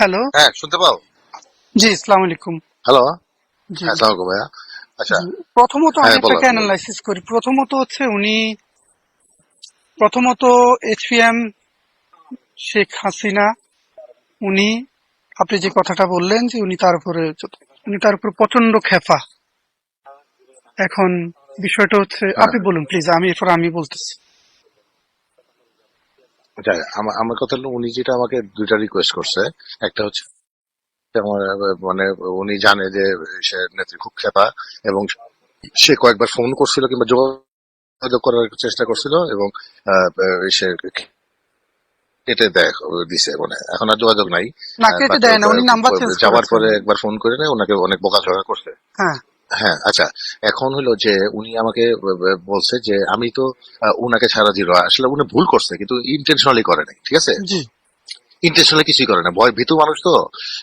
Hello. হ্যাঁ শুনতে পাও? জি আসসালামু আলাইকুম। হ্যালো। হ্যাঁ ভাইয়া। আচ্ছা। প্রথমত আমি হ্যাঁ, এটাকে অ্যানালাইসিস করি। প্রথমত হচ্ছে উনি প্রথমত এইচপিএম শেখ হাসিনা উনি আপনি যে কথাটা বললেন যে উনি তার উপরে উনি তার উপর প্রচণ্ড খেপা এখন বিষয়টা হচ্ছে হ্যাঁ। আপনি বলুন প্লিজ আমি এরপর আমি বলতেছি। আচ্ছা আমার আমার কথা হলো উনি যেটা আমাকে দুইটা রিকোয়েস্ট করছে একটা হচ্ছে মানে উনি জানে যে সে নেত্রী খুব খেপা এবং সে কয়েকবার ফোন করছিল কিংবা যোগাযোগ করার চেষ্টা করছিল এবং আহ, সে কেটে দেয় দিছে মানে এখন আর যোগাযোগ নাই। না কেটে দেয় না উনি নাম্বার যাওয়ার পরে একবার ফোন করে নেয় ওনাকে অনেক বোকাঝোকা করছে। হ্যাঁ। হ্যাঁ আচ্ছা। এখন হলো যে উনি আমাকে বলছে যে আমি তো উনাকে ছাড়া দিল। আসলে উনি ভুল করছে কিন্তু ইন্টেনশনালি করে নাই ঠিক আছে? ইন্টেনশনালি কিছুই করে না। ভয় ভীতু মানুষ তো।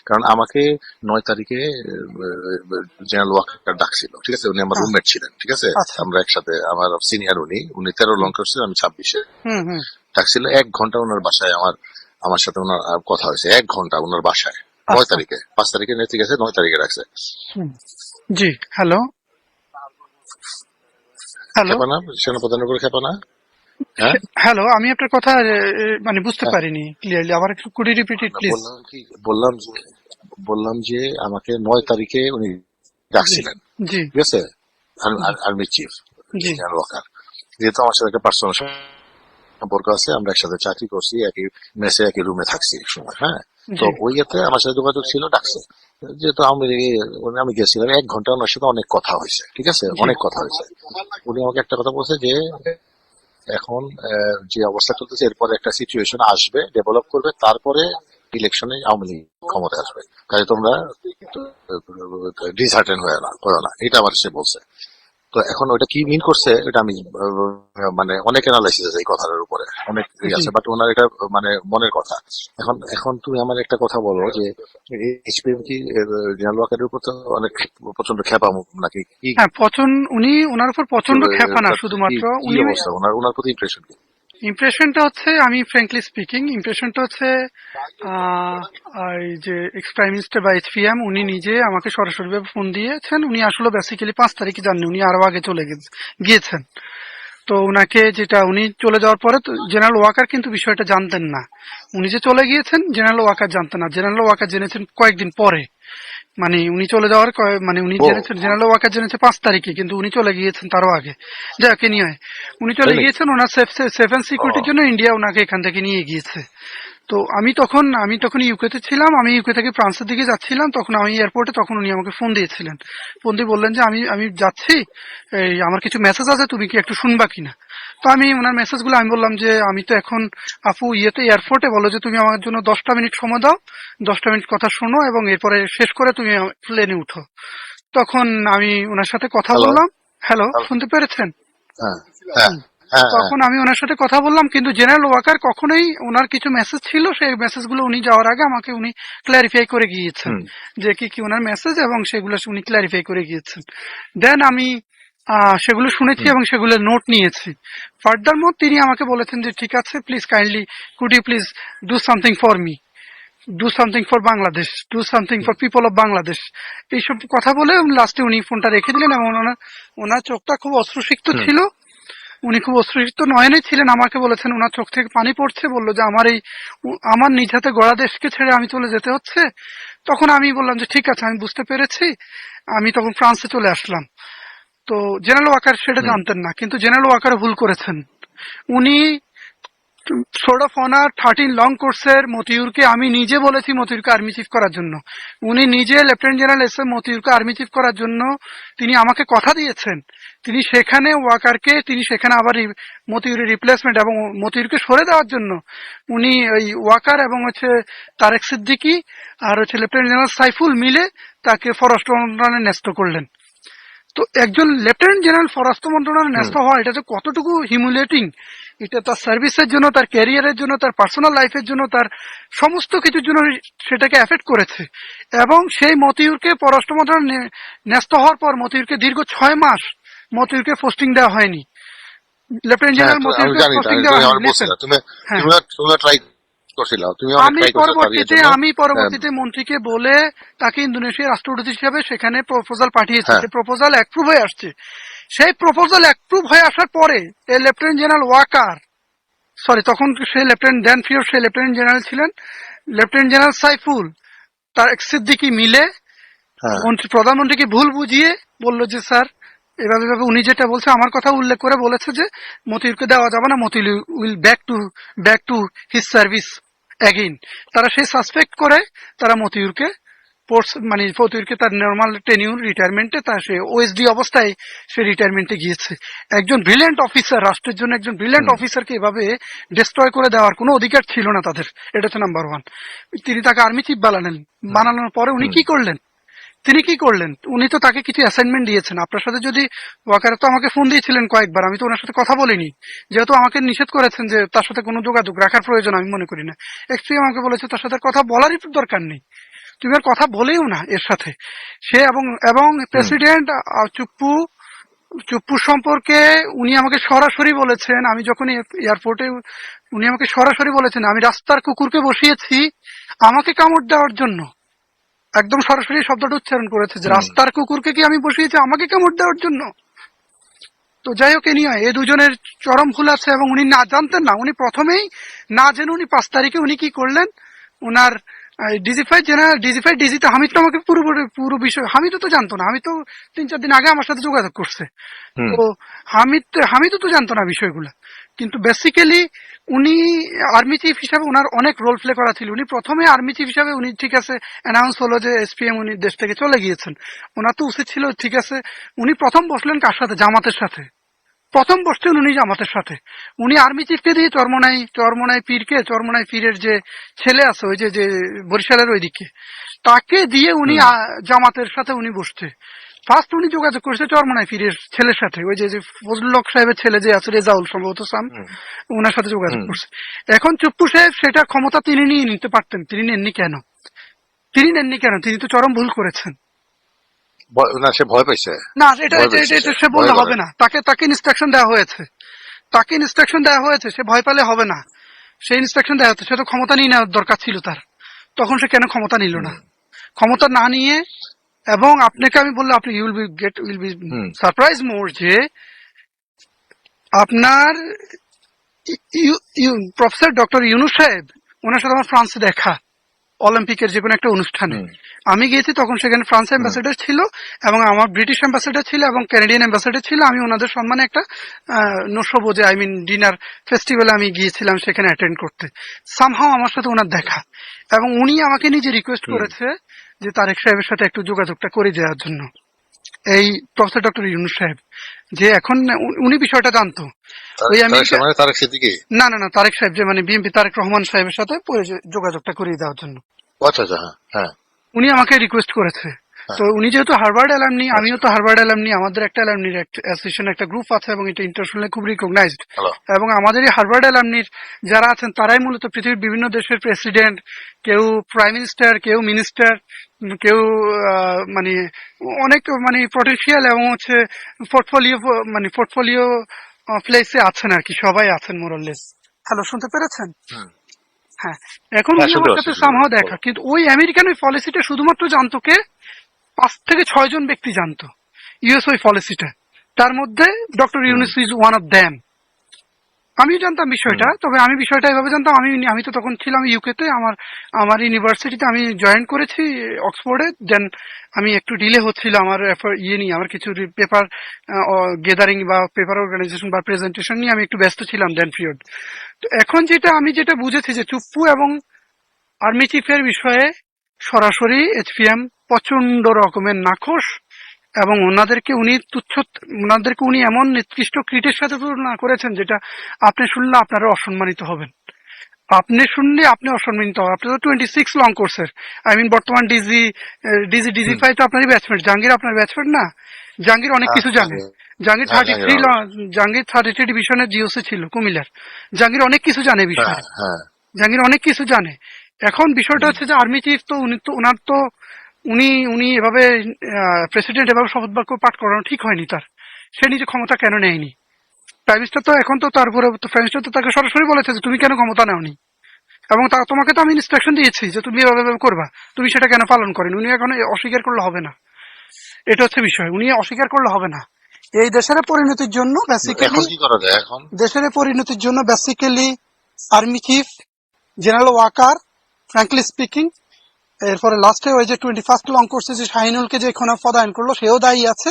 কারণ আমাকে নয় তারিখে জেনারেল ওয়াকার ডাকছিল ঠিক আছে? উনি আমার হ্যাঁ। রুমমেট ছিলেন ঠিক আছে? আচ্ছা। আমরা একসাথে আমার সিনিয়র উনি উনি তেরো লং করছিলেন আমি ছাব্বিশে ডাকছিল। এক ঘণ্টা ওনার বাসায় আমার আমার সাথে ওনার কথা হয়েছে। এক ঘণ্টা ওনার বাসায়। নয় আচ্ছা। তারিখে পাঁচ তারিখে নেত্রী গেছে নয় তারিখে রাখছে হুম। জি হ্যালো হ্যালো খেপা না? সেনাপ্রধানের উপরে খেপা হ্যাঁ? হ্যালো আমি আপনার কথা মানে বুঝতে হ্যাঁ। পারিনি ক্লিয়ারলি আবার একটু কুড়ি রিপিট ইট প্লিজ বললাম কি বললাম যে বললাম যে আমাকে নয় তারিখে উনি ডাকছিলেন। জি ঠিক আছে? Army chief ji. General Waker যেহেতু আমার সাথে একটা পার্সোনাল সম্পর্ক আছে আমরা একসাথে চাকরি করছি একই মেসে একই রুমে থাকছি এক সময় হ্যাঁ? তো ওই ইয়েতে আমার সাথে যোগাযোগ ছিল ডাকছে। যেহেতু আমি আমি গেছিলাম এক ঘণ্টা ওনার সাথে অনেক কথা হয়েছে ঠিক আছে? অনেক কথা হয়েছে। উনি আমাকে একটা কথা বলছে যে এখন যে অবস্থা চলতেছে এরপরে একটা সিচুয়েশন আসবে ডেভেলপ করবে তারপরে ইলেকশনে আওয়ামী লীগ ক্ষমতায় আসবে। কাজে তোমরা ডিসার্টেন হয়ে না করো না। এটা আমার সে বলছে। তো এখন ওটা কি মিন করছে এটা আমি মানে অনেক অ্যানালাইসিস আছে এই কথাটার উপরে অনেক ই আছে বাট ওনার এটা মানে মনের কথা। এখন এখন তুমি আমার একটা কথা বলো যে এইচপিএম কি জেনারেল ওয়াকারের উপর তো অনেক প্রচণ্ড খেপা নাকি হ্যাঁ পচন উনি ওনার উপর প্রচণ্ড খেপা না শুধুমাত্র উনি অবস্থা? ওনার ওনার প্রতি ইমপ্রেশন কি? ইমপ্রেশনটা হচ্ছে, আমি ফ্র্যাঙ্কলি স্পিকিং ইমপ্রেশনটা হচ্ছে এই যে এক্স প্রাইম মিনিস্টার বা এইচপিএম উনি নিজে আমাকে সরাসরি ফোন দিয়েছেন। উনি আসলে বেসিক্যালি পাঁচ তারিখে যাননি, উনি আরও আগে চলে গিয়েছেন। তো উনাকে যেটা, উনি চলে যাওয়ার পরে জেনারেল ওয়াকার কিন্তু বিষয়টা জানতেন না। উনি যে চলে গিয়েছেন জেনারেল ওয়াকার জানতেন না। জেনারেল ওয়াকার জেনেছেন কয়েকদিন পরে। মানে উনি চলে যাওয়ার মানে উনি জেনেছেন জেনারেল ওয়াকার জেনেছে পাঁচ তারিখে কিন্তু উনি চলে গিয়েছেন তারও আগে। যাকে নিয়ে উনি চলে গিয়েছেন ওনার সেফ সেফ অ্যান্ড সিকিউরিটির জন্য ইন্ডিয়া ওনাকে এখান থেকে নিয়ে গিয়েছে। তো আমি তখন আমি তখন ইউকেতে ছিলাম আমি ইউকে থেকে ফ্রান্সের দিকে যাচ্ছিলাম তখন আমি এয়ারপোর্টে তখন উনি আমাকে ফোন দিয়েছিলেন। ফোন দিয়ে বললেন যে আমি আমি যাচ্ছি এই আমার কিছু মেসেজ আছে তুমি কি একটু শুনবা কিনা? তো আমি ওনার মেসেজগুলো আমি বললাম যে আমি তো এখন আপু ইয়েতে এয়ারপোর্টে বলো যে তুমি আমার জন্য দশটা মিনিট সময় দাও। দশটা মিনিট কথা শোনো এবং এরপরে শেষ করে তুমি প্লেনে উঠো। তখন আমি ওনার সাথে কথা বললাম। হ্যালো শুনতে পেরেছেন? হ্যাঁ হ্যাঁ হ্যাঁ তখন আমি ওনার সাথে কথা বললাম কিন্তু জেনারেল ওয়াকার কখনোই ওনার কিছু মেসেজ ছিল সেই মেসেজগুলো উনি যাওয়ার আগে আমাকে উনি ক্লারিফাই করে গিয়েছেন যে কি কি ওনার মেসেজ এবং সেগুলো উনি ক্লারিফাই করে গিয়েছেন। দেন আমি সেগুলো শুনেছি এবং সেগুলো নোট নিয়েছি। ফার্দার মোর তিনি আমাকে বলেছেন যে ঠিক আছে please kindly could you please do something for me do something for Bangladesh do something for people of Bangladesh এইসব কথা বলে লাস্টে উনি ফোনটা রেখে দিলেন এবং ওনার ওনার চোখটা খুব অশ্রুসিক্ত ছিল। উনি খুব অশ্রুসিক্ত নয়নে ছিলেন। আমাকে বলেছেন ওনার চোখ থেকে পানি পড়ছে। বলল যে আমার এই আমার নিজ হাতে গড়া দেশকে ছেড়ে আমি চলে যেতে হচ্ছে। তখন আমি বললাম যে ঠিক আছে আমি বুঝতে পেরেছি। আমি তখন ফ্রান্সে চলে আসলাম। তো জেনারেল ওয়াকার সেটা জানতেন না কিন্তু জেনারেল ওয়াকার ভুল করেছেন। উনি sort of honour thirteen long কোর্সের মতিউরকে আমি নিজে বলেছি মতিউরকে আর্মি চিফ করার জন্য। উনি নিজে লেফটেন্যান্ট জেনারেল এসে মতিউরকে আর্মি চিফ করার জন্য তিনি আমাকে কথা দিয়েছেন। তিনি সেখানে ওয়াকারকে তিনি সেখানে আবার মতিউরের রিপ্লেসমেন্ট এবং মতিউরকে সরে দেওয়ার জন্য উনি ওই ওয়াকার এবং হচ্ছে তারেক সিদ্দিকি আর হচ্ছে লেফটেন্যান্ট জেনারেল সাইফুল মিলে তাকে ফরেস্ট মন্ত্রণালয়ে ন্যস্ত করলেন। তো একজন লেফটেন্যান্ট জেনারেল ফরেস্ট মন্ত্রণালয়ে ন্যস্ত হওয়া এটা যে কতটুকু হিমুলেটিং এটা তার সার্ভিসের জন্য তার ক্যারিয়ারের জন্য তার পার্সোনাল লাইফের জন্য তার সমস্ত কিছুর জন্য সেটাকে এফেক্ট করেছে। এবং সেই মতিউরকে পররাষ্ট্র মন্ত্রণালয় ন্যস্ত হওয়ার পর মতিউরকে দীর্ঘ ছয় মাস মতিউরকে পোস্টিং দেওয়া হয়নি। লেফটেন্যান্ট জেনারেল মতিউরকে পোস্টিং দেওয়া হয়নি। তুমি হ্যাঁ। আমি পরবর্তীতে আমি পরবর্তীতে মন্ত্রীকে বলে তাকে ইন্দোনেশিয়ার রাষ্ট্রদূত হিসেবে সেখানে প্রপোজাল পাঠিয়েছি হ্যাঁ। প্রপোজাল অ্যাপ্রুভ হয়ে আসছে সেই প্রপোজাল অ্যাপ্রুভ হয়ে আসার পরে এই লেফটেন্যান্ট জেনারেল ওয়াকার সরি তখন সে লেফটেন্যান্ট দেন ফিওর সে লেফটেন্যান্ট জেনারেল ছিলেন লেফটেন্যান্ট জেনারেল সাইফুল তার সিদ্দিকি মিলে হ্যাঁ মন্ত্রী প্রধানমন্ত্রীকে ভুল বুঝিয়ে বলল যে স্যার এভাবে এভাবে উনি যেটা বলছে আমার কথা উল্লেখ করে বলেছে যে মতিউরকে দেওয়া যাবে না Motiur will back to back to his service again তারা সেই সাসপেক্ট করে তারা মতিউরকে মানে মতিউরকে তার নর্মাল টেনিউর রিটায়ারমেন্টে তার সে ওএসডি অবস্থায় সে রিটায়ারমেন্টে গিয়েছে। একজন ব্রিলিয়েন্ট অফিসার রাষ্ট্রের জন্য একজন ব্রিলিয়েন্ট। অফিসারকে এভাবে ডিস্ট্রয় করে দেওয়ার কোনো অধিকার ছিল না তাদের। এটা হচ্ছে নাম্বার ওয়ান তিনি তাকে আর্মি চিফ বানালেন। বানানোর পরে উনি। কি করলেন? তিনি কি করলেন? উনি তো তাকে কিছু অ্যাসাইনমেন্ট দিয়েছেন। আপনার সাথে যদি ওয়াকার তো আমাকে ফোন দিয়েছিলেন কয়েকবার আমি তো ওনার সাথে কথা বলিনি। যেহেতু আমাকে নিষেধ করেছেন যে তার সাথে কোনো যোগাযোগ রাখার প্রয়োজন আমি মনে করি না। এক্সপি আমাকে বলেছে তার সাথে কথা বলারই দরকার নেই। তুমি আর কথা বলেও না এর সাথে। সে এবং এবং প্রেসিডেন্ট চুপ্পু চুপ্পু সম্পর্কে উনি আমাকে সরাসরি বলেছেন আমি যখন এয়ারপোর্টে উনি আমাকে সরাসরি বলেছেন আমি রাস্তার কুকুরকে বসিয়েছি আমাকে কামড় দেওয়ার জন্য। একদম সরাসরি শব্দটা উচ্চারণ করেছে যে রাস্তার কুকুরকে কি আমি বসিয়েছি? আমাকে কামড় দেওয়ার জন্য? তো যাই হোক এই দুজনের চরম ভুল আছে এবং উনি না জানতেন না। উনি প্রথমেই না জেনে উনি পাঁচ তারিখে উনি কি করলেন? ওনার ডিজিফাই জেনারেল ডিজিফাই ডিজিতে হামিদ তো আমাকে পুরো পুরো বিষয় হামিদও তো জানতো না আমি তো তিন চার দিন আগে আমার সাথে যোগাযোগ করছে। তো হামিদ হামিদও তো জানতো না বিষয়গুলো। কিন্তু বেসিক্যালি উনি আর্মি চিফ হিসাবে ওনার অনেক রোল প্লে করা ছিল। উনি প্রথমে আর্মি চিফ হিসাবে উনি ঠিক আছে অ্যানাউন্স হলো যে এসপিএম উনি দেশ থেকে চলে গিয়েছেন। ওনার তো উচিত ছিল ঠিক আছে উনি প্রথম বসলেন কার সাথে? জামাতের সাথে। প্রথম বসছেন উনি জামাতের সাথে। উনি আর্মি চিফকে দিয়ে চরমনাই চরমনাই পীরকে চরমনাই পীরের যে ছেলে আছে ওই যে যে বরিশালের ওইদিকে তাকে দিয়ে উনি জামাতের সাথে উনি বসছে। ফার্স্ট উনি যোগাযোগ করছে চরমনাই পীরের ছেলের সাথে। ওই যে যে ফজলুল সাহেবের ছেলে যে আছে রেজাউল সম্ভবত সাম ওনার সাথে যোগাযোগ করছে। এখন চুপ্পু সাহেব সেটা ক্ষমতা তিনি নিয়ে নিতে পারতেন। তিনি নেননি কেন? তিনি নেননি কেন? তিনি তো চরম ভুল করেছেন। না সে ভয় পাইছে। না এটা সে, বললে হবে না। তাকে তাকে ইনস্ট্রাকশন দেওয়া হয়েছে। তাকে ইনস্ট্রাকশন দেওয়া হয়েছে সে ভয় পেলে হবে না। সে ইনস্ট্রাকশন দেওয়া হতো সে তো ক্ষমতা নিয়ে নেওয়ার দরকার ছিল তার। তখন সে কেন ক্ষমতা নিল না? ক্ষমতা না নিয়ে এবং আপনাকে আমি বললে আপনি you'll be get will be surprise more যে আপনার প্রফেসর ডক্টর ইউনুস সাহেব ওনার সাথে আমার ফ্রান্সে দেখা অলিম্পিকের যে কোনো একটা অনুষ্ঠানে। আমি গিয়েছি তখন সেখানে ফ্রান্স অ্যাম্বাসেডার ছিল এবং আমার ব্রিটিশ অ্যাম্বাসেডার ছিল এবং ক্যানাডিয়ান অ্যাম্বাসেডার ছিল। আমি ওনাদের সম্মানে একটা নসবোজে আই মিন ডিনার ফেস্টিভ্যালে আমি গিয়েছিলাম সেখানে অ্যাটেন্ড করতে। সামহাও আমার সাথে ওনার দেখা। এবং উনি আমাকে নিজে রিকোয়েস্ট করেছে যে তারেক সাহেবের সাথে একটু যোগাযোগটা করে দেওয়ার জন্য। এই প্রফেসর ডক্টর ইউনুস সাহেব যে এখন উনি বিষয়টা জানতো। ওই তার সেদিকে না না না তারেক সাহেব যে মানে বিএমপি তারেক রহমান সাহেবের সাথে যোগাযোগটা করিয়ে দেওয়ার জন্য। আচ্ছা আচ্ছা হ্যাঁ হ্যাঁ। উনি আমাকে রিকোয়েস্ট করেছে। তো উনি যেহেতু হার্ভার্ড অ্যালামনি আমিও তো হার্ভার্ড অ্যালামনি আমাদের একটা অ্যালামনির অ্যাসোসিয়েশন একটা গ্রুপ আছে এবং এটা ইন্টারন্যাশনালি খুব রিকগনাইজড এবং আমাদের এই হার্ভার্ড অ্যালামনির যারা আছেন তারাই মূলত পৃথিবীর বিভিন্ন দেশের প্রেসিডেন্ট কেউ প্রাইম মিনিস্টার কেউ মিনিস্টার কেউ মানে অনেক মানে পটেন্সিয়াল এবং হচ্ছে পোর্টফোলিও মানে পোর্টফোলিও প্লেসে আছেন আর কি সবাই আছেন মোরাললেস হ্যালো শুনতে পেরেছেন? হ্যাঁ। এখন হ্যাঁ, আমার সাথে সামহাও দেখা কিন্তু ওই আমেরিকান ওই পলিসিটা শুধুমাত্র জানতো কে? পাঁচ থেকে ছয় জন ব্যক্তি জানতো ইউএস ওই পলিসিটা। তার মধ্যে doctor Yunus is one of them. আমিও জানতাম বিষয়টা তবে আমি বিষয়টা এভাবে জানতাম আমি আমি তো তখন ছিলাম ইউকেতে আমার আমার ইউনিভার্সিটিতে আমি জয়েন করেছি অক্সফোর্ডে দেন আমি একটু ডিলে হচ্ছিল আমার ইয়ে নিয়ে আমার কিছু পেপার গেদারিং বা পেপার অর্গানাইজেশন বা প্রেজেন্টেশন নিয়ে আমি একটু ব্যস্ত ছিলাম দেন পিরিয়ড। তো এখন যেটা আমি যেটা বুঝেছি যে চুপ্পু এবং আর্মি চিফের বিষয়ে সরাসরি এইচপিএম প্রচণ্ড রকমের নাখোশ এবং ওনাদেরকে উনি তুচ্ছ ওনাদেরকে উনি এমন নিকৃষ্ট ক্রিটের সাথে তুলনা করেছেন যেটা আপনি শুনলে আপনারা অসম্মানিত হবেন। আপনি শুনলে আপনি অসম্মানিত হবেন। আপনি তো টোয়েন্টি সিক্স লং কোর্সের আই মিন বর্তমান ডিজি ডিজি ডিজি ফাই তো আপনারই ব্যাচমেট জাহাঙ্গীর আপনার ব্যাচমেট না? জাহাঙ্গীর অনেক কিছু জানে। জাহাঙ্গীর হ্যাঁ, thirty three Jahangir thirty three ডিভিশনের জিওসি ছিল কুমিল্লার। জাহাঙ্গীর অনেক কিছু জানে এই বিষয়ে। হ্যাঁ। হ্যাঁ জাহাঙ্গীর অনেক কিছু জানে। এখন বিষয়টা হচ্ছে যে আর্মি চিফ তো উনি তো ওনার তো উনি উনি এভাবে প্রেসিডেন্ট এভাবে শপথ বাক্য পাঠ করানো ঠিক হয়নি তার। সে নিজে ক্ষমতা কেন নেয়নি? প্রাইম মিনিস্টার তো এখন তো তারপরে প্রাইম মিনিস্টার তো তাকে সরাসরি বলেছে যে তুমি কেন ক্ষমতা নেওনি? এবং তা তোমাকে তো আমি ইনস্ট্রাকশন দিয়েছি যে তুমি এভাবে করবা। তুমি সেটা কেন পালন করেন? উনি এখন অস্বীকার করলে হবে না। এটা হচ্ছে বিষয়। উনি অস্বীকার করলে হবে না। এই দেশের পরিণতির জন্য বেসিক্যালি দেশের পরিণতির জন্য basically army chief general Waker frankly speaking এরপরে লাস্টে ওই যে টোয়েন্টি ফার্স্ট লং কোর্সে যে শাহিনুলকে যে এখানে পদায়ন করল সেও দায়ী আছে।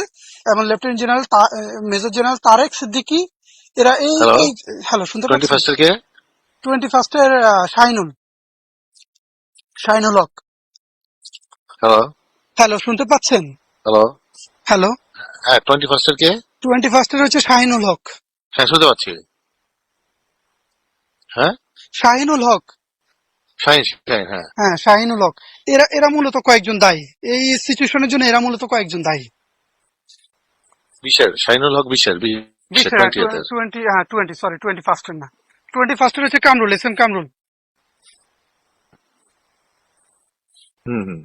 এবং lieutenant general major general Tareq Siddiqui এরা এই হ্যালো শুনতে টোয়েন্টি পাচ্ছেন টোয়েন্টি ফার্স্টের শাহিনুল। শাহিনুল হক। হ্যালো হ্যালো শুনতে পাচ্ছেন? হ্যালো হ্যালো হ্যাঁ টোয়েন্টি ফার্স্টের কে? টোয়েন্টি ফার্স্টের হচ্ছে শাহিনুল হক। হ্যাঁ শুনতে পাচ্ছি। হ্যাঁ? শাহিনুল হক। শাহিন শাহিন হ্যাঁ। হ্যাঁ শাহিনুল হক। এরা এরা মূলত কয়েকজন দায়ী। এই সিচুয়েশনের জন্য এরা মূলত কয়েকজন দায়ী। বিশের শাহিনুল হক বিশের টোয়েন্টি হ্যাঁ টোয়েন্টি সরি টোয়েন্টি ফার্স্টের না। টোয়েন্টি ফার্স্টের হচ্ছে কামরুল এস এম কামরুল। হুম হুম।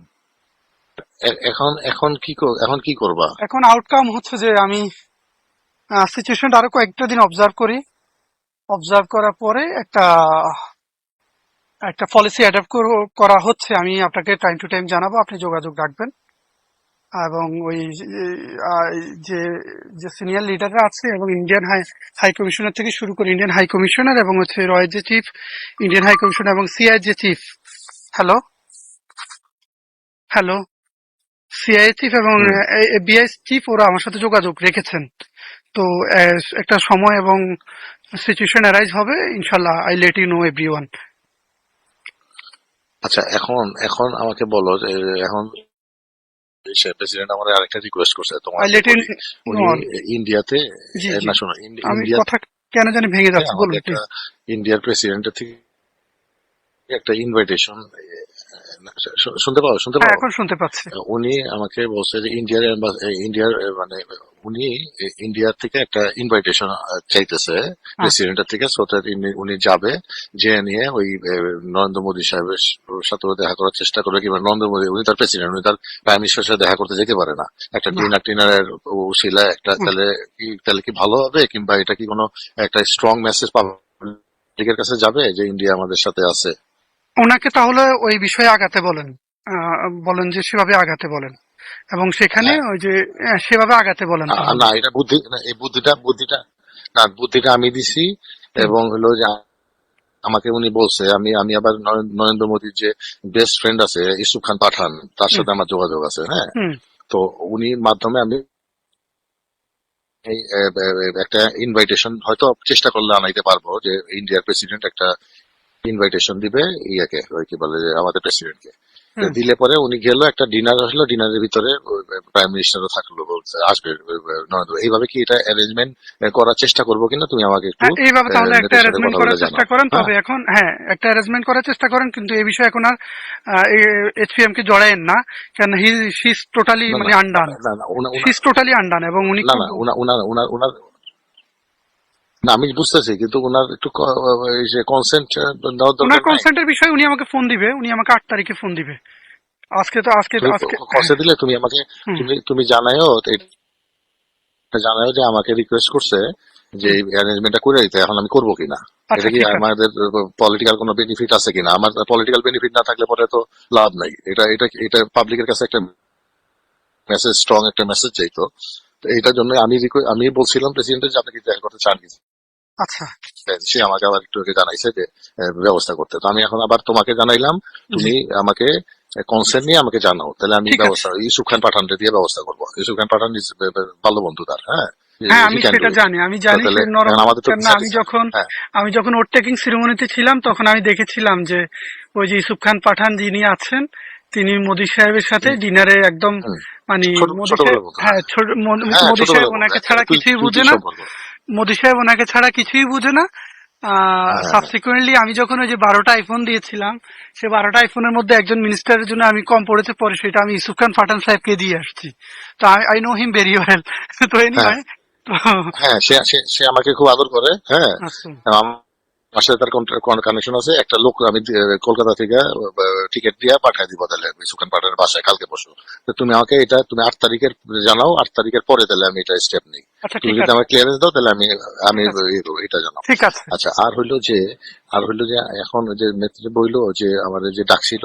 এখন এখন কি এখন কি করবা? এখন আউটকাম হচ্ছে যে আমি সিচুয়েশনটা আরও কয়েকটা দিন অবজার্ভ করি। অবজার্ভ করার পরে একটা একটা পলিসি অ্যাডাপ্ট করা হচ্ছে আমি আপনাকে টাইম টু টাইম জানাব আপনি যোগাযোগ রাখবেন। এবং ওই যে যে সিনিয়র লিডাররা আছে এবং ইন্ডিয়ান হাই হাই কমিশনার থেকে শুরু করে ইন্ডিয়ান হাই কমিশনার এবং হচ্ছে রয়ের যে চিফ ইন্ডিয়ান হাই কমিশনার এবং সিআই যে chief hello hello CI chief এবং। বিআই চিফ ওরা আমার সাথে যোগাযোগ রেখেছেন। তো একটা সময় এবং সিচুয়েশন অ্যারাইজ হবে ইনশাল্লাহ I let you know every one আচ্ছা এখন এখন আমাকে বলো যে এখন সে প্রেসিডেন্ট আমাদের আরেকটা রিকোয়েস্ট করছে তোমার উনি ইন্ডিয়াতে জি, জি। না শোনো ইন্ডি- আমি ইন্ডিয়াতে কথা কেন জানি ভেঙে যাচ্ছে বলুন আমাদের একটা ইন্ডিয়ার প্রেসিডেন্ট থেকে একটা ইনভাইটেশন শুনতে পাও শুনতে হ্যাঁ পাও এখন শুনতে পাচ্ছি। উনি আমাকে বলছে যে ইন্ডিয়ার ইন্ডিয়ার মানে উনি ইন্ডিয়ার থেকে একটা ইনভাইটেশন চাইতেছে প্রেসিডেন্টের থেকে সো উনি যাবে যে নিয়ে ওই নরেন্দ্র মোদী সাহেবের সাথে দেখা করার চেষ্টা করবে কিংবা নরেন্দ্র মোদী উনি তার প্রেসিডেন্ট উনি তার প্রাইম মিনিস্টারের সাথে দেখা করতে যেতে পারে না। একটা। ডিনার টিনারের উশিলা একটা তাহলে কি তাহলে কি ভালো হবে কিংবা এটা কি কোনো একটা স্ট্রং মেসেজ পাবলিকের কাছে যাবে যে ইন্ডিয়া আমাদের সাথে আছে? ওনাকে তাহলে ওই বিষয়ে আগাতে বলেন বলেন যে সেভাবে আগাতে বলেন। এবং সেখানে ওই যে সেভাবে আগাতে বলেন না এটা বুদ্ধি এই বুদ্ধিটা বুদ্ধিটা না বুদ্ধিটা আমি দিছি এবং হলো যে আমাকে উনি বলছে আমি আমি আবার নরেন্দ্র মোদীর যে বেস্ট ফ্রেন্ড আছে ইসুফ খান পাঠান তার সাথে আমার যোগাযোগ আছে হ্যাঁ। তো উনি মাধ্যমে আমি একটা ইনভাইটেশন হয়তো চেষ্টা করলে আনাইতে পারব যে ইন্ডিয়ার প্রেসিডেন্ট একটা ইনভাইটেশন দিবে ইয়াকে ওই কি বলে আমাদের প্রেসিডেন্টকে দিলে পরে উনি গেল একটা ডিনার আসলো ডিনারের ভিতরে প্রাইম মিনিস্টারও থাকল বলছে আসবে নরেন্দ্র এইভাবে কি এটা অ্যারেঞ্জমেন্ট করার চেষ্টা করব কিনা তুমি আমাকে একটু হ্যাঁ, এইভাবে তাহলে একটা অ্যারেঞ্জমেন্ট করার চেষ্টা করেন হ্যাঁ। তবে এখন হ্যাঁ একটা অ্যারেঞ্জমেন্ট করার চেষ্টা করেন কিন্তু এই বিষয়ে এখন আর এইচপিএম কে জড়ায়েন না কারণ হি ইজ টোটালি মানে আন্ডান ইজ টোটালি আন্ডান এবং উনি না না উনার উনার না আমি বুঝতেছি কিন্তু ওনার একটু এই যে কনসেন্ট দেওয়ার দরকার ওনার। কনসেন্টের বিষয়ে উনি আমাকে ফোন দিবে উনি আমাকে আট তারিখে ফোন দিবে। আজকে তো আজকে আজকে দিলে তুমি আমাকে তুমি তুমি জানায়ও এটা জানায়ও যে আমাকে রিকোয়েস্ট করছে যে এই অ্যারেঞ্জমেন্টটা করে দিতে এখন আমি করব কিনা? আচ্ছা এটা কি আমাদের পলিটিক্যাল কোনো বেনিফিট আছে কিনা? আমার পলিটিক্যাল বেনিফিট না থাকলে পরে তো লাভ নাই। এটা এটা এটা পাবলিকের কাছে একটা মেসেজ স্ট্রং একটা মেসেজ চাইতো। এইটার জন্য আমি আমি বলছিলাম প্রেসিডেন্টের যে আপনি কি দেখা করতে চান আচ্ছা। সে আমাকে আবার একটু জানাইছে যে ব্যবস্থা করতে। তো আমি এখন আবার তোমাকে জানাইলাম তুমি আমাকে কনসেন্ট নিয়ে আমাকে জানাও। তাহলে আমি ব্যবস্থা ইউসুফ খান পাঠানকে দিয়ে ব্যবস্থা করব। ইউসুফ খান পাঠান ভালো বন্ধু তার হ্যাঁ? হ্যাঁ আমি সেটা জানি আমি জানি আমি যখন হ্যাঁ। আমি যখন ওর টেকিং সিরিমনিতে ছিলাম তখন আমি দেখেছিলাম যে ওই যে ইউসুফ খান পাঠান যিনি আছেন তিনি মোদী সাহেবের সাথে ডিনারে একদম মানে মোদী সাহেব হ্যাঁ হ্যাঁ, মোদী ছোটবেলার সাহেব ওনাকে হ্যাঁ, ছাড়া কিছুই বুঝে না। মোদী সাহেব ওনাকে ছাড়া কিছুই বুঝে না। হ্যাঁ। সাবসিকুয়েন্টলি আমি যখন ওই যে বারোটা আইফোন দিয়েছিলাম সে বারোটা আইফোনের মধ্যে একজন মিনিস্টারের জন্য আমি কম পড়েছে পরে সেটা আমি ইউসুফ খান পাঠান সাহেবকে দিয়ে আসছি। তো I know him very well তো এনিওয়ে হ্যাঁ সে সে- সে আমাকে খুব আদর করে হ্যাঁ। সাথে তার কানেকশন আছে একটা লোক আমি কলকাতা থেকে টিকিট দিয়ে পাঠাই দিব তাহলে সুখান পাঠানোর বাসায় কালকে বসো তো তুমি আমাকে এটা তুমি আট তারিখের জানাও আট তারিখের পরে তাহলে আমি এটা স্টেপ নিই। আচ্ছা তুমি যদি আমার ক্লিয়ারেন্স দাও তাহলে আমি আমি ঠিক আছে। করব, এটা জানাও আচ্ছা আর হইল যে আর হইল যে এখন যে নেত্রী বইলো যে আমাদের যে ডাকছিল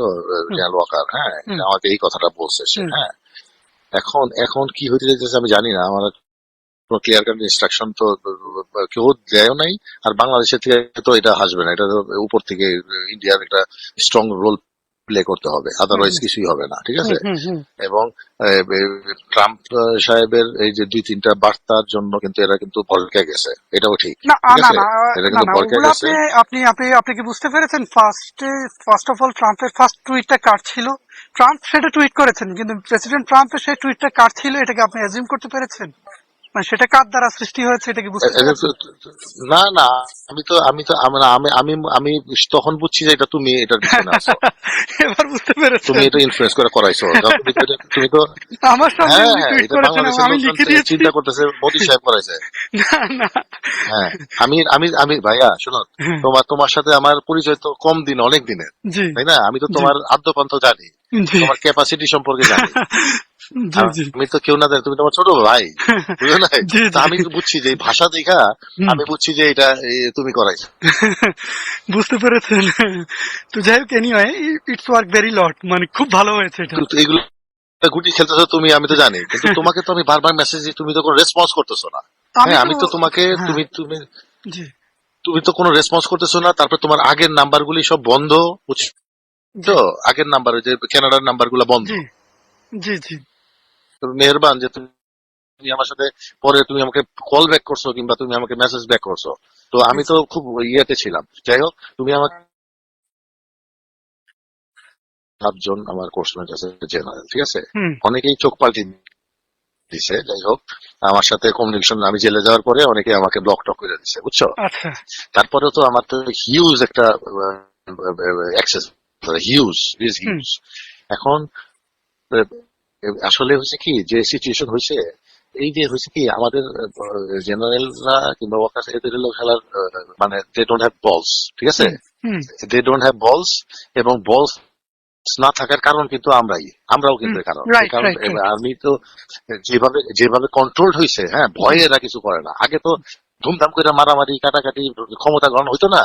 ওয়াকার হ্যাঁ আমাকে এই কথাটা বলছে সে হ্যাঁ। এখন এখন কি হইতে যাইতেছে আমি জানি না আমার কোনো ক্লিয়ার কাট ইনস্ট্রাকশন তো কেউ দেয়ও নাই আর বাংলাদেশের থেকে তো এটা আসবে না। এটা উপর থেকে ইন্ডিয়ার একটা স্ট্রং রোল প্লে করতে হবে আদারওয়াইজ কিছুই হবে না ঠিক আছে। এবং ট্রাম্প সাহেবের এই যে দুই তিনটা বার্তার জন্য কিন্তু এরা কিন্তু ভরকে গেছে এটাও ঠিক আপনি আপনি আপনি কি বুঝতে পেরেছেন? ফার্স্টে ফার্স্ট অফ অল ট্রাম্পের ফার্স্ট টুইটটা কার ছিল? ট্রাম্প সেটা টুইট করেছেন কিন্তু প্রেসিডেন্ট ট্রাম্পের সেই টুইটটা কার ছিল? এটাকে আপনি অ্যাজিউম করতে পেরেছেন? মানে সেটা কার দ্বারা সৃষ্টি হয়েছে এটা কি বুঝতে এটা না না আমি তো আমি তো আমি আমি আমি তখন বুঝছি যে এটা তুমি এটার পিছনে আছো। এবার বুঝতে পেরেছেন তুমি এটা ইনফ্লুয়েন্স করে করাইছো। তুমি তো এটা- আমার সামনে হ্যাঁ টুইট এটা বাংলাদেশের আমি লিখে দিয়েছি। চিন্তা করতেছে মোদী সাহেব করাইছে। না না। হ্যাঁ আমি আমি আমি ভাইয়া শোনো হ্যাঁ, তোমার তোমার সাথে আমার পরিচয় তো কম দিন অনেক দিনের। তাই না? আমি তো তোমার আদ্যপান্ত জানি। তোমার ক্যাপাসিটি সম্পর্কে জানি। আমি তো কেউ না তুমি তোমার ছোট ভাই না? তা। আমি বুঝছি যে ভাষা দেখা আমি বুঝছি যে এটা তুমি করাইছো। বুঝতে পেরেছেন। তো যাই হোক anyway it's work very lot মানে খুব ভালো হয়েছে এটা। এগুলো গুটি খেলতেছো তুমি আমি তো জানি। কিন্তু তোমাকে তো আমি বারবার মেসেজ তুমি তো কোনো রেসপন্স করতেছো না। হ্যাঁ আমি তো তোমাকে হ্যাঁ, তুমি তুমি তুমি তো কোনো রেসপন্স করতেছো না তারপর তোমার আগের নাম্বার গুলি সব বন্ধ বুঝছ? আগের নাম্বার যে কানাডার নাম্বারগুলো বন্ধ। জি। জি জি। তো মেহরবান যে তুমি তুমি আমার সাথে পরে তুমি আমাকে কল ব্যাক করছ কিংবা তুমি আমাকে মেসেজ ব্যাক করছ। তো আমি তো খুব ইয়েতে ছিলাম। যাই হোক তুমি আমাকে সাতজন আমার কোর্সমেট আছে জেনারেল ঠিক আছে? অনেকেই চোখ পাল্টি দিছে যাই হোক। আমার সাথে কমিউনিকেশন আমি জেলে যাওয়ার পরে অনেকে আমাকে ব্লক টক করে দিচ্ছে বুঝছ? আচ্ছা। তারপরেও তো আমার তো হিউজ একটা অ্যাক্সেস হিউজ ইজ হিউজ এখন আসলে হয়েছে কি যে সিচুয়েশন হয়েছে এই যে হয়েছে কি আমাদের জেনারেলরা কিংবা ওয়ার্কার এদের হলো খেলার মানে দে ডোন্ট হ্যাভ বলস ঠিক আছে? দে ডোন্ট হ্যাভ বলস এবং বলস না থাকার কারণ কিন্তু আমরাই আমরাও কিন্তু কারণ। কারণ তো যেভাবে যেভাবে কন্ট্রোল হয়েছে হ্যাঁ ভয়ে এরা কিছু করে না। আগে তো ধুমধাম করে মারামারি কাটাকাটি ক্ষমতা গ্রহণ হইতো না।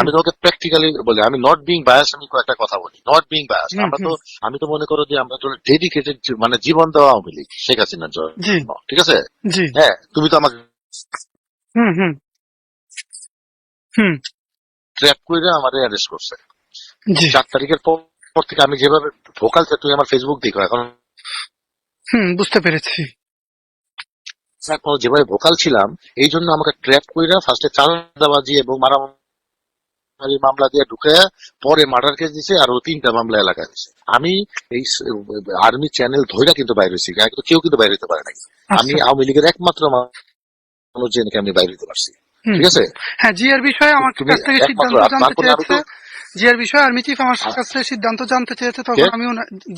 আমি তোমাকে প্র্যাকটিক্যালি বলি আমি নট বিং বায়াস আমি কয়েকটা কথা বলি। নট বিং বায়াস আমরা তো আমি তো মনে করো যে আমরা তো ডেডিকেটেড মানে জীবন দেওয়া আওয়ামী লীগ শেখ হাসিনার জন্য ঠিক আছে? হ্যাঁ তুমি তো আমাকে ট্র্যাপ করে আমার অ্যারেস্ট করছে। চার তারিখের পর থেকে আমি যেভাবে ভোকাল তুমি আমার ফেসবুক দেখো এখন হুম বুঝতে পেরেছি। যেভাবে ভোকাল ছিলাম এই জন্য আমাকে ট্র্যাপ করে ফার্স্টে চাঁদাবাজি এবং মারামারি মামলা দিয়ে ঢুকে পরে মার্ডার কেস দিছে আর ও তিনটা মামলা এলাকায় দিছে। আমি এই আর্মি চ্যানেল ধইরা কিন্তু বাইরে হয়েছি কেউ কিন্তু বাইরে হতে পারে নাই। আমি আচ্ছা আওয়ামী লীগের একমাত্র মানুষ যে আমি বাইরে হতে পারছি। ঠিক আছে? হ্যাঁ জিয়ার বিষয়ে আমার কাছ থেকে সিদ্ধান্ত জানতে আমি চেয়েছে জিয়ার বিষয়ে আর্মি চিফ আমার কাছ থেকে সিদ্ধান্ত জানতে চেয়েছে তখন আমি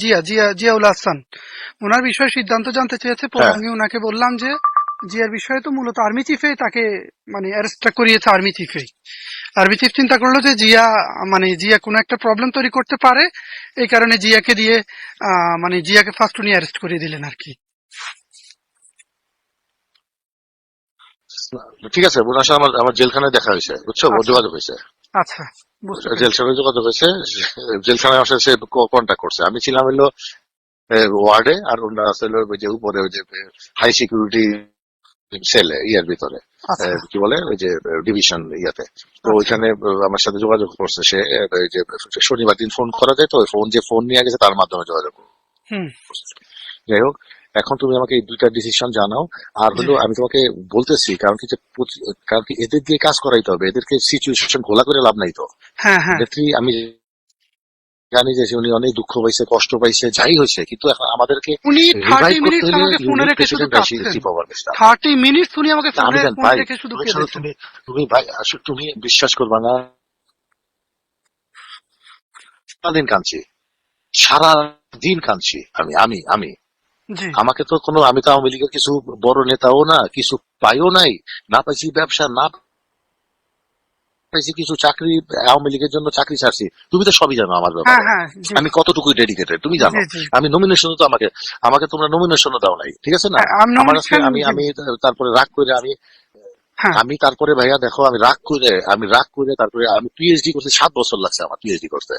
জিয়া জিয়া জিয়াউল হাসান। ওনার বিষয়ে সিদ্ধান্ত জানতে চেয়েছে পরে হ্যাঁ। আমি ওনাকে বললাম যে জিয়ার বিষয়ে তো মূলত আর্মি চিফে তাকে মানে অ্যারেস্টটা করিয়েছে আর্মি চিফে আর্মি চিফ চিন্তা করল যে জিয়া মানে জিয়া কোনো একটা প্রবলেম তৈরি করতে পারে এই কারণে জিয়াকে দিয়ে মানে জিয়াকে ফার্স্ট উনি অ্যারেস্ট করিয়ে দিলেন আর কি। ঠিক আছে ওনার সাথে আমার আমার জেলখানায় দেখা হয়েছে বুঝছ? আচ্ছা। যোগাযোগ হয়েছে। আচ্ছা। জেলখানায় যোগাযোগ হয়েছে জেলখানায় আমার সাথে সে কন্ট্যাক্ট করছে। আমি ছিলাম হলো ওয়ার্ডে আর ওনারা ওই যে উপরে ওই যে হাই সিকিউরিটি সেলে ইয়ার ভিতরে। কি বলে ওই যে ডিভিশন ইয়াতে। তো আচ্ছা। ওইখানে আমার সাথে যোগাযোগ করছে সে যে শনিবার দিন ফোন করা যায় তো ফোন যে ফোন নিয়ে গেছে তার মাধ্যমে যোগাযোগ যাই হোক এখন তুমি আমাকে এই দুইটা ডিসিশন জানাও। আর হলো আমি তোমাকে বলতেছি কারণ কি যে কারণ কি এদের দিয়ে কাজ করাইতে হবে এদেরকে সিচুয়েশন ঘোলা করে লাভ নাই তো। হ্যাঁ হ্যাঁ। আমি জানি যে উনি অনেক দুঃখ পাইছে কষ্ট পাইছে যাই হয়েছে কিন্তু এখন আমাদেরকে উনি থার্টি আমাকে ফোনে রেখে শুধু থার্টি আমাকে ফোনে রেখে শুধু তুমি তুমি তুমি ভাই আসলে তুমি বিশ্বাস করবা না। সারাদিন কাঁদছি। সারা দিন কাঁদছি। আমি আমি আমি। আমাকে তো কোনো আমি তো আওয়ামী লীগের কিছু বড় নেতাও না কিছু পাইও নাই। না পাইছি ব্যবসা না পাইছি কিছু চাকরি আওয়ামী লীগের জন্য চাকরি ছাড়ছি। তুমি তো সবই জানো আমার হ্যাঁ ব্যাপারে হ্যাঁ আমি কতটুকু ডেডিকেটেড তুমি জানো। আমি নমিনেশন তো আমাকে আমাকে তোমরা নমিনেশনও দাও নাই ঠিক আছে না? হ্যাঁ, আমি আমার আমি আমি তারপরে রাগ করে আমি হ্যাঁ। আমি তারপরে ভাইয়া দেখো আমি রাগ করে আমি রাগ করে তারপরে আমি পিএইচডি করতে সাত বছর লাগছে আমার পিএইচডি করতে।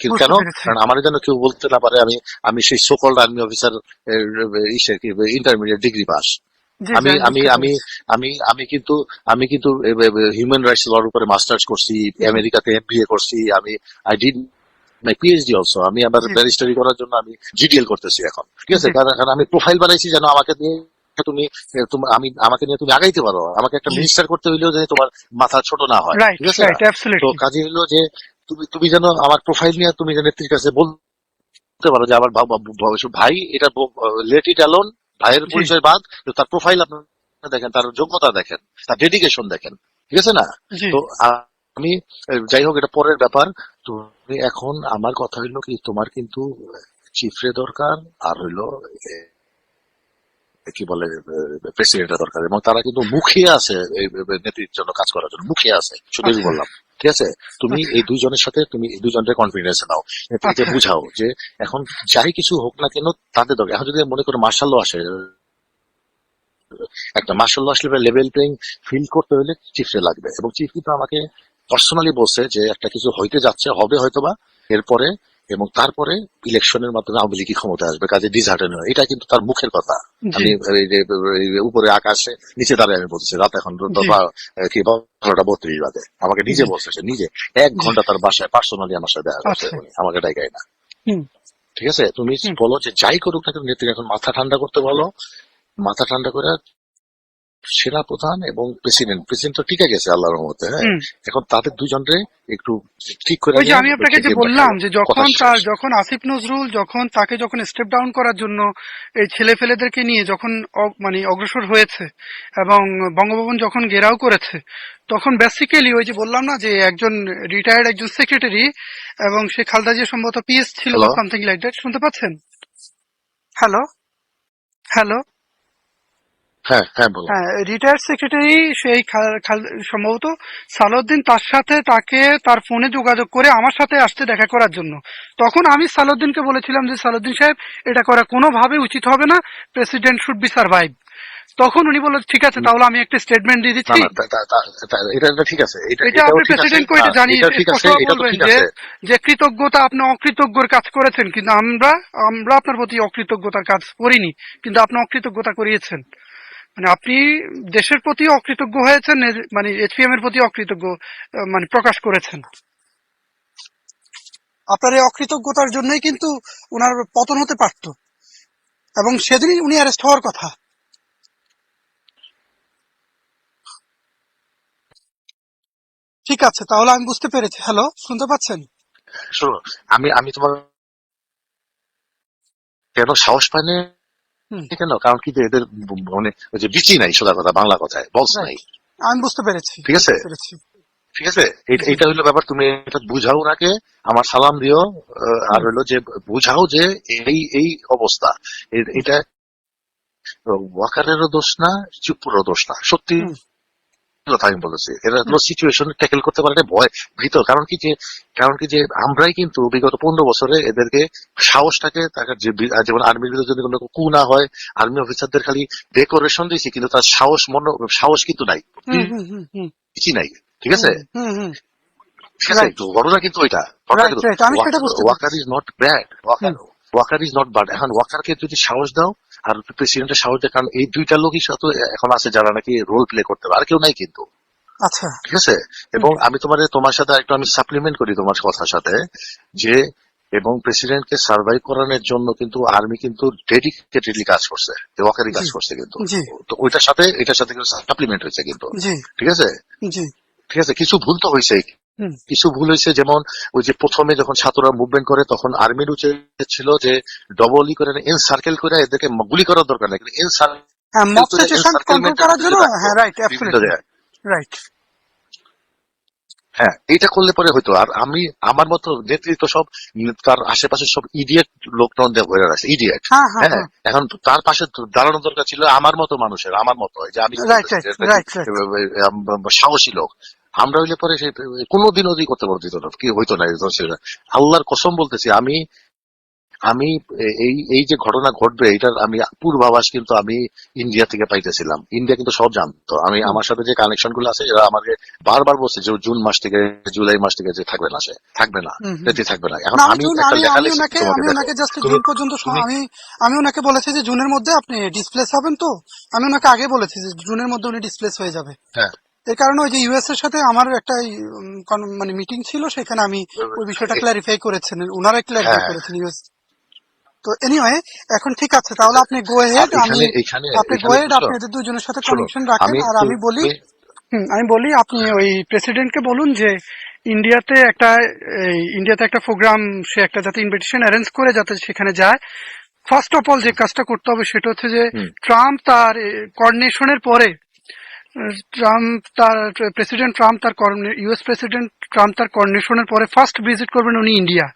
কিন্তু কেন। কারণ আমার যেন কেউ বলতে না পারে আমি আমি সেই সোকল্ড আর্মি অফিসার কি ইন্টারমিডিয়েট ডিগ্রি পাস আমি আমি আমি আমি আমি কিন্তু আমি কিন্তু হিউম্যান রাইটস লর উপরে মাস্টার্স করছি আমেরিকাতে এমবিএ করছি আমি I did my PhD also আমি আমার ব্যারিস্টারি করার জন্য আমি জিডিএল করতেছি এখন। ঠিক আছে? কারণ আমি প্রোফাইল বানাইছি যেন আমাকে দিয়ে তুমি আমি আমাকে নিয়ে তুমি আগাইতে পারো। আমাকে একটা। মিনিস্টার করতে হইলেও যে তোমার মাথা ছোট না হয়। ঠিক আছে? তো কাজে হলো যে তুমি তুমি যেন আমার প্রোফাইল নিয়ে তুমি যেন নেত্রীর কাছে বলতে পারো যে আমার ভাই এটা লেট ইট অ্যালোন ভাইয়ের পরিচয় বাদ তার প্রোফাইল আপনারা দেখেন তার যোগ্যতা দেখেন তার ডেডিকেশন দেখেন ঠিক আছে না? তো আমি যাই হোক এটা পরের ব্যাপার। তুমি এখন আমার কথা হইল কি তোমার কিন্তু চিফরে দরকার আর হইল কি বলে প্রেসিডেন্টের দরকার এবং তারা কিন্তু মুখে আছে নেত্রীর জন্য কাজ করার জন্য মুখে আছে শুধুই আচ্ছা। বললাম। ঠিক আছে? তুমি এই দুইজনের সাথে তুমি এই দুইজনের কনফিডেন্স নাও। আচ্ছা। বুঝাও যে এখন যাই কিছু হোক না কেন তাদের দরকার। এখন যদি মনে করো মার্শাল আসে একটা মার্শাল আসলে লেভেল প্লেইং ফিল করতে হলে চিফে লাগবে। এবং চিফ কিন্তু আমাকে পার্সোনালি বলছে যে একটা কিছু হইতে যাচ্ছে হবে হয়তোবা। এরপরে এবং তারপরে ইলেকশনের মাধ্যমে আওয়ামী লীগ ক্ষমতা আসবে কাজে ডিসহার্টেন এটা কিন্তু তার মুখের কথা। আমি উপরে আকাশে নিচে দাঁড়িয়ে আমি বলতেছি রাত এখন কি বারোটা বত্রিশ বাজে। আমাকে নিজে। বলছে সে নিজে। এক ঘণ্টা তার বাসায় পার্সোনালি আমার সাথে দেখা করছে আচ্ছা। আমাকে ডাইকাই না। ঠিক আছে? তুমি বলো যে যাই করুক না কেন নেত্রী এখন মাথা ঠান্ডা করতে বলো। মাথা ঠান্ডা করে সেনা প্রধান এবং প্রেসিডেন্ট। প্রেসিডেন্ট তো টিকে গেছে আল্লাহর রহমতে হ্যাঁ? এখন তাদের দুজনরে একটু ঠিক করে ওই যে আমি আপনাকে যে বললাম যে যখন তার যখন আসিফ নজরুল যখন তাকে যখন স্টেপ ডাউন করার জন্য এই ছেলে ফেলেদেরকে নিয়ে যখন মানে অগ্রসর হয়েছে এবং বঙ্গভবন যখন ঘেরাও করেছে তখন বেসিক্যালি ওই যে বললাম না যে একজন রিটায়ার্ড একজন সেক্রেটারি এবং সে খালদা যে সম্ভবত পিএস ছিল? সামথিং লাইক দ্যাট শুনতে পাচ্ছেন? হ্যালো হ্যালো হ্যাঁ হ্যাঁ হ্যাঁ রিটায়ার্ড সেক্রেটারি সেই খাল- খাল- সম্ভবত সালাউদ্দিন তার সাথে তাকে তার ফোনে যোগাযোগ করে আমার সাথে আসতে দেখা করার জন্য। তখন আমি সালাউদ্দিনকে বলেছিলাম যে সালাউদ্দিন সাহেব এটা করা কোনোভাবে উচিত হবে না প্রেসিডেন্ট শুড বি সার্ভাইভ তখন উনি বললেন ঠিক আছে তাহলে আমি একটা স্টেটমেন্ট দিয়ে দিচ্ছি। এটা ঠিক আছে এটা আপনি এটা বলবেন যে কৃতজ্ঞতা আপনি অকৃতজ্ঞর কাজ করেছেন কিন্তু আমরা আমরা আপনার প্রতি অকৃতজ্ঞতার কাজ করিনি কিন্তু আপনি অকৃতজ্ঞতা করিয়েছেন। মানে আপনি দেশের প্রতি অকৃতজ্ঞ হয়েছেন মানে এইচপিএম এর প্রতি অকৃতজ্ঞ মানে প্রকাশ করেছেন। আপনার এই অকৃতজ্ঞতার জন্যই কিন্তু ওনার পতন হতে পারত। এবং সেদিনই উনি অ্যারেস্ট হওয়ার কথা। ঠিক আছে, তাহলে আমি বুঝতে পেরেছি। হ্যালো শুনতে পাচ্ছেন? আমি আমি তোমার কেন সাহস পায় না হুম। কেন কারণ কি এদের মানে যে বিচি নাই সোজা কথা বাংলা কথায় বলস নাই। আমি বুঝতে পেরেছি ঠিক আছে? ঠিক আছে? এটা- হইল ব্যাপার তুমি এটা বুঝাও ওনাকে আমার সালাম দিও আর হইল যে বুঝাও যে এই এই অবস্থা। এটা ওয়াকারেরও দোষ না চুপুরও দোষ না। সত্যি। কথা আমি বলেছি। এটা কোনো সিচুয়েশন ট্যাকেল করতে পারে না ভয় ভীত। কারণ কি যে কারণ কি যে আমরাই কিন্তু বিগত পনেরো বছরে এদেরকে সাহসটাকে তাকে যেমন আর্মির যদি কোনো কু না হয় আর্মি অফিসারদের খালি ডেকোরেশন দিয়েছি কিন্তু তার সাহস মন সাহস কিন্তু নাই। কিছু নাই ঠিক আছে? ঘটনা কিন্তু ওইটা Waqar is not bad Waqar Waqar is not bad এখন ওয়াকারকে যদি সাহস দাও আর প্রেসিডেন্টের সাহস দেয় কারণ এই দুইটা লোকই সাথে এখন আছে যারা নাকি রোল প্লে করতে পারে আর কেউ নাই কিন্তু। আচ্ছা। ঠিক আছে? এবং আমি তোমার তোমার সাথে একটু আমি সাপ্লিমেন্ট করি তোমার কথার সাথে যে এবং প্রেসিডেন্টকে সার্ভাইভ করানোর জন্য কিন্তু আর্মি কিন্তু ডেডিকেটেডলি কাজ করছে ওয়াকারি কাজ করছে কিন্তু। তো ওইটার সাথে এটার সাথে কিন্তু সাপ্লিমেন্ট হয়েছে কিন্তু। ঠিক আছে? ঠিক আছে? কিছু ভুল তো হয়েছে। কিছু ভুল হয়েছে যেমন ওই যে প্রথমে যখন ছাত্ররা মুভমেন্ট করে তখন আর্মির উচিত ছিল যে ডবল ই করে এন সার্কেল করে এদেরকে গুলি করার দরকার নেই। এন হ্যাঁ রাখতো হ্যাঁ রাইট হ্যাঁ এটা করলে পরে হয়তো আর আমি আমার মতো নেতৃত্ব সব তার আশেপাশে সব ইডিয়েট লোকজন দিয়ে ভরে রাখছে ইডিয়েট হ্যাঁ এখন তার পাশে দাঁড়ানো দরকার ছিল আমার মতো মানুষের আমার মতো যে আমি. সাহসী লোক। আমরা হইলে পরে সেই কোনোদিন ওদিক করতে পারতো না। কি হইতো না সেটা। আল্লাহর কসম বলতেছি আমি আমি এই এই যে ঘটনা ঘটবে এটার আমি পূর্বাভাস কিন্তু আমি ইন্ডিয়া থেকে পাইতেছিলাম। ইন্ডিয়া কিন্তু সব জানতো। আমি আমার সাথে যে কানেকশনগুলো আছে এরা আমাকে বারবার বলছে যে জুন মাস থেকে জুলাই মাস থেকে যে থাকবে না সে থাকবে না। যেতে থাকবে না। এখন আমি ওনাকে আমি ওনাকে জাস্ট জুন পর্যন্ত আমি আমি ওনাকে বলেছি যে জুনের মধ্যে আপনি ডিসপ্লেস হবেন তো? আমি ওনাকে আগে বলেছি যে জুনের মধ্যে উনি ডিসপ্লেস হয়ে যাবে। হ্যাঁ। এর কারণে ওই যে ইউএস এর সাথে আমার একটা মানে মিটিং ছিল সেখানে আমি ওই বিষয়টা ক্লারিফাই করেছেন ওনারা ক্লারিফাই। করেছেন ইউএস তো এনিওয়ে এখন ঠিক আছে তাহলে আপনি গো হেড আমি আপনি গো এখানে হেড বুঝছ? আপনি এদের দুজনের সাথে শোনো, কানেকশন রাখেন আর আমি বলি আমি বলি আপনি ওই প্রেসিডেন্টকে বলুন যে ইন্ডিয়াতে একটা ইন্ডিয়াতে একটা প্রোগ্রাম সে একটা যাতে ইনভিটেশন অ্যারেঞ্জ করে যাতে সেখানে যায়। ফার্স্ট অফ অল যে কাজটা করতে হবে সেটা হচ্ছে যে ট্রাম্প তার কোঅর্ডিনেশনের পরে ট্রাম্প তার প্রেসিডেন্ট ট্রাম্প তার ইউএস প্রেসিডেন্ট ট্রাম্প তার কোঅর্ডিনেশনের পরে ফার্স্ট ভিজিট করবেন উনি ইন্ডিয়া।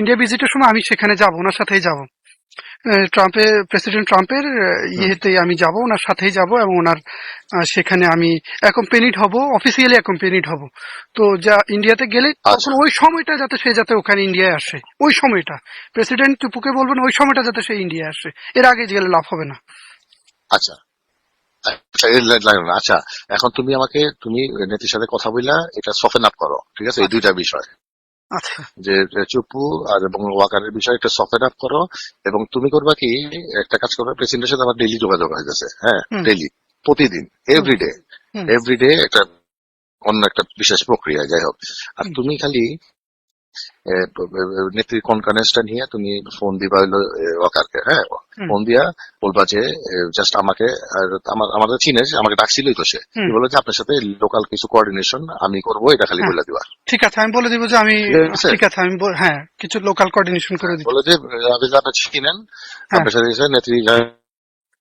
ইন্ডিয়া ভিজিটের সময় আমি সেখানে যাব ওনার সাথেই যাব। ট্রাম্পের প্রেসিডেন্ট ট্রাম্পের ইয়েতে আমি যাব ওনার সাথেই যাব এবং ওনার সেখানে আমি অ্যাকম্পেনিড হব অফিসিয়ালি অ্যাকম্পেনিড হব। তো যা ইন্ডিয়াতে গেলে আচ্ছা। তখন ওই সময়টা যাতে সে যাতে ওখানে ইন্ডিয়ায় আসে ওই সময়টা। প্রেসিডেন্ট টুপুকে বলবেন ওই সময়টা যাতে সে ইন্ডিয়ায় আসে এর আগে গেলে লাভ হবে না। আচ্ছা। লাগল না। আচ্ছা এখন তুমি আমাকে তুমি নেতির সাথে কথা বললা এটা সফেন আপ করো ঠিক আছে এই দুইটা বিষয় আচ্ছা যে চুপু আর এবং ওয়াকারের বিষয় একটা সফেন আপ করো এবং তুমি করবা কি একটা কাজ করবে প্রেসিডেন্টের সাথে আমার ডেইলি যোগাযোগ হয়ে গেছে হ্যাঁ। ডেইলি প্রতিদিন এভরিডে। এভরিডে একটা অন্য একটা বিশেষ প্রক্রিয়া যাই হোক আর তুমি খালি নিয়ে তুমি ফোন দিবা ওয়াকারকে হ্যাঁ ফোন দিয়া বলবা যে জাস্ট আমাকে আমার আমাদের চিনে যে আমাকে ডাকছিলই তো সে। বলে যে আপনার সাথে লোকাল কিছু কোঅর্ডিনেশন আমি করব এটা খালি হ্যাঁ। বলে দিবা ঠিক আছে আমি বলে দিব যে আমি ঠিক আছে। আমি হ্যাঁ কিছু লোকাল কোঅর্ডিনেশন করে দিব বলে যে আপনি যে আপনার চিনেন হ্যাঁ। আপনার সাথে নেত্রী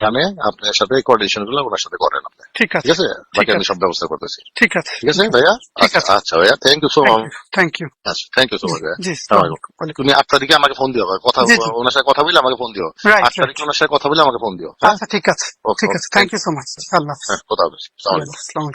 জানে আপনার সাথে কোঅর্ডিনেশনগুলো ওনার সাথে করেন আপনি। ঠিক ঠিক আছে? আছে বাকি আমি আছে। সব ব্যবস্থা করতেছি। ঠিক আছে। ঠিক আছে ভাইয়া? আচ্ছা আচ্ছা ভাইয়া thank you so much thank you আচ্ছা থ্যাংক ইউ সো মাচ ভাইয়া। তুমি আট তারিখে আমাকে ফোন দিও কথা। ওনার সাথে কথা বলে আমাকে ফোন দিও। আট তারিখে ওনার সাথে কথা বলে আমাকে ফোন দিও হ্যাঁ? আচ্ছা ঠিক আছে। ঠিক আছে থ্যাংক ইউ সো মাচ আল্লাহ হ্যাঁ কথা হবে। আসসালামু আলাইকুম।